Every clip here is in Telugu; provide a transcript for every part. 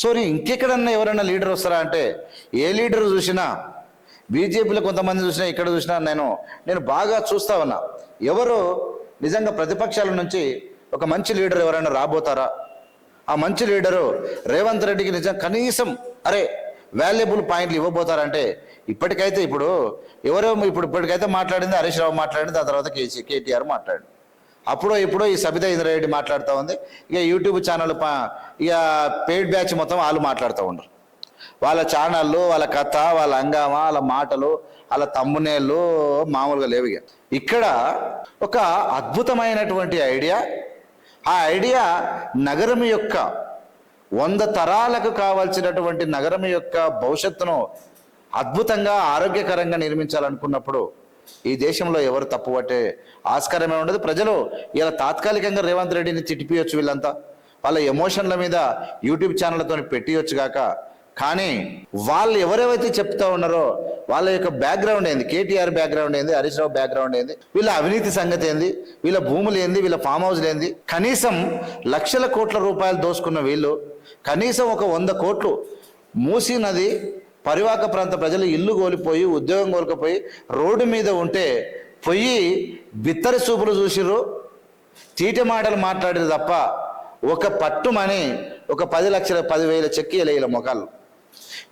సో నేను ఇంకెక్కడన్నా ఎవరైనా లీడర్ వస్తారా అంటే ఏ లీడర్ చూసినా బీజేపీలో కొంతమంది చూసినా ఇక్కడ చూసినా నేను నేను బాగా చూస్తా ఉన్నా. ఎవరు నిజంగా ప్రతిపక్షాల నుంచి ఒక మంచి లీడర్ ఎవరైనా రాబోతారా? ఆ మంచి లీడరు రేవంత్ రెడ్డికి నిజం కనీసం అరే వాల్యుబుల్ పాయింట్లు ఇవ్వబోతారంటే ఇప్పటికైతే ఇప్పుడు ఎవరో ఇప్పుడు ఇప్పటికైతే మాట్లాడింది హరీష్ రావు మాట్లాడింది ఆ తర్వాత కేసీ కేటీఆర్ మాట్లాడింది అప్పుడో ఇప్పుడో ఈ సబితా ఇంద్రారెడ్డి మాట్లాడుతూ ఉంది. ఇక యూట్యూబ్ ఛానల్ పా ఇక పెయిడ్ బ్యాచ్ మొత్తం వాళ్ళు మాట్లాడుతూ ఉండరు. వాళ్ళ ఛానళ్ళు వాళ్ళ కథ వాళ్ళ అంగామా వాళ్ళ మాటలు వాళ్ళ తమ్మునేళ్ళు మామూలుగా లేవు ఇక. ఇక్కడ ఒక అద్భుతమైనటువంటి ఐడియా. ఆ ఐడియా నగరం యొక్క వంద తరాలకు కావాల్సినటువంటి నగరం యొక్క భవిష్యత్తును అద్భుతంగా ఆరోగ్యకరంగా నిర్మించాలనుకున్నప్పుడు ఈ దేశంలో ఎవరు తప్పుపట్టే ఆస్కారమే ఉండదు. ప్రజలు ఇలా తాత్కాలికంగా రేవంత్ రెడ్డిని తిట్టిపియొచ్చు వీళ్ళంతా. వాళ్ళ ఎమోషన్ల మీద యూట్యూబ్ ఛానళ్ళతో పెట్టియొచ్చు కాక కానీ వాళ్ళు ఎవరెవైతే చెప్తా ఉన్నారో వాళ్ళ యొక్క బ్యాక్గ్రౌండ్ ఏంది? కేటీఆర్ బ్యాక్గ్రౌండ్ ఏంది? హరీష్ రావు బ్యాక్గ్రౌండ్ ఏంది? వీళ్ళ అవినీతి సంగతి ఏంది? వీళ్ళ భూములు ఏంది? వీళ్ళ ఫామ్ హౌస్లు ఏంది? కనీసం లక్షల కోట్ల రూపాయలు దోసుకున్న వీళ్ళు కనీసం ఒక వంద కోట్లు మూసీ నది పరివాహక ప్రాంత ప్రజలు ఇల్లు కోల్పోయి ఉద్యోగం కోల్పోయి రోడ్డు మీద ఉంటే పొయ్యి బిత్తరి చూపులు చూసిర్రు. తీటి మాటలు మాట్లాడారు తప్ప ఒక పట్టుమని ఒక పది లక్షల పదివేల చెక్కి ఇలా మొఖాలు.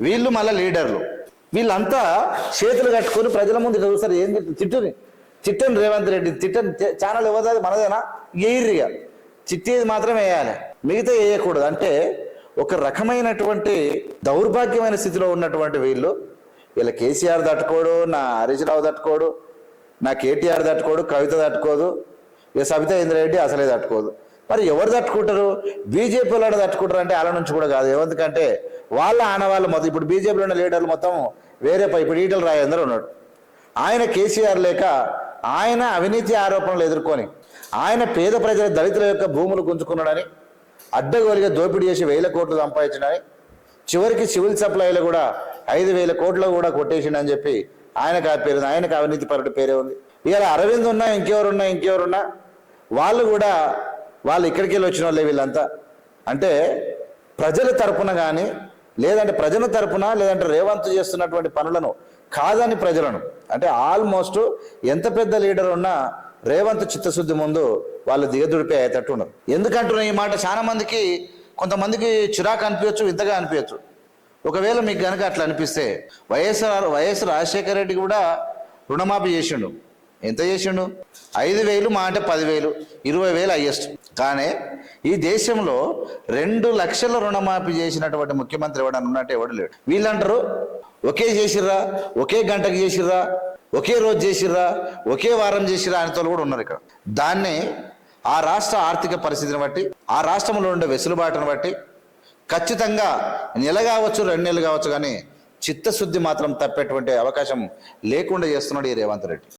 వీళ్ళు మళ్ళీ లీడర్లు. వీళ్ళంతా చేతులు కట్టుకొని ప్రజల ముందు చూస్తారు. ఏం తిట్టుని తిట్టని రేవంత్ రెడ్డి తిట్టని ఛానల్ ఇవ్వదు మనదేనా? ఎయిర్రిగా చిట్టేది మాత్రం వేయాలి. మిగతా వేయకూడదు. అంటే ఒక రకమైనటువంటి దౌర్భాగ్యమైన స్థితిలో ఉన్నటువంటి వీళ్ళు. వీళ్ళ కేసీఆర్ తట్టుకోడు నా హరీష్రావు తట్టుకోడు నా కేటీఆర్ తట్టుకోడు కవిత తట్టుకోదు ఇక సబితా ఇంద్రారెడ్డి అసలే తట్టుకోదు. మరి ఎవరు తట్టుకుంటారు? బీజేపీ వాళ్ళు తట్టుకుంటారు అంటే వాళ్ళ నుంచి కూడా కాదు. ఎందుకంటే వాళ్ళ ఆనవాళ్ళు మొత్తం ఇప్పుడు బీజేపీలో ఉన్న లీడర్లు మొత్తం వేరే పై ఇప్పుడు ఈటల రాజేందర్ ఉన్నాడు. ఆయన కేసీఆర్ లేక ఆయన అవినీతి ఆరోపణలు ఎదుర్కొని ఆయన పేద ప్రజల దళితుల యొక్క భూములు గుంజుకున్నాడని అడ్డగోలుగా దోపిడీ చేసి వేల కోట్లు సంపాదించినాయి. చివరికి సివిల్ సప్లైలో కూడా ఐదు వేల కోట్లు కూడా కొట్టేసిండని చెప్పి ఆయనకు ఆ పేరు ఆయనకు అవినీతి పరుడు పేరే ఉంది. ఇవాళ అరవింద్ ఉన్నా ఇంకెవరున్నా ఇంకెవరున్నా వాళ్ళు కూడా వాళ్ళు ఇక్కడికి వెళ్ళి వచ్చిన వాళ్ళే వీళ్ళంతా. అంటే ప్రజల తరపున కానీ లేదంటే ప్రజల తరపున లేదంటే రేవంత్ చేస్తున్నటువంటి పనులను కాదని ప్రజలను. అంటే ఆల్మోస్ట్ ఎంత పెద్ద లీడర్ ఉన్నా రేవంత్ చిత్తశుద్ధి ముందు వాళ్ళు దిగదుడిపే అయ్యేటట్టు ఉండరు ఎందుకంటున్నా ఈ మాట? చాలా మందికి కొంతమందికి చిరాకు అనిపించచ్చు ఇంతగా అనిపించచ్చు. ఒకవేళ మీకు కనుక అట్లా అనిపిస్తే వైఎస్ఆర్ వైఎస్ రాజశేఖర రెడ్డి కూడా రుణమాఫీ చేసిండు. ఎంత చేసిండు? ఐదు వేలు మా అంటే పదివేలు ఇరవై వేలు హయ్యెస్ట్ కానీ ఈ దేశంలో రెండు లక్షల రుణమాఫీ చేసినటువంటి ముఖ్యమంత్రి ఎవడన్నా ఉన్నట్టు ఎవడు లేడు. వీళ్ళంటారు ఒకే చేసిర్రా ఒకే గంటకు చేసిర్రా ఒకే రోజు చేసిర్రా ఒకే వారం చేసిర్రా అనేతో కూడా ఉన్నారు ఇక్కడ. దాన్ని ఆ రాష్ట్ర ఆర్థిక పరిస్థితిని బట్టి ఆ రాష్ట్రంలో ఉండే వెసులుబాటును బట్టి ఖచ్చితంగా నెల కావచ్చు రెండు నెలలు కావచ్చు కానీ చిత్తశుద్ధి మాత్రం తప్పేటువంటి అవకాశం లేకుండా చేస్తున్నాడు ఈ రేవంత్ రెడ్డి.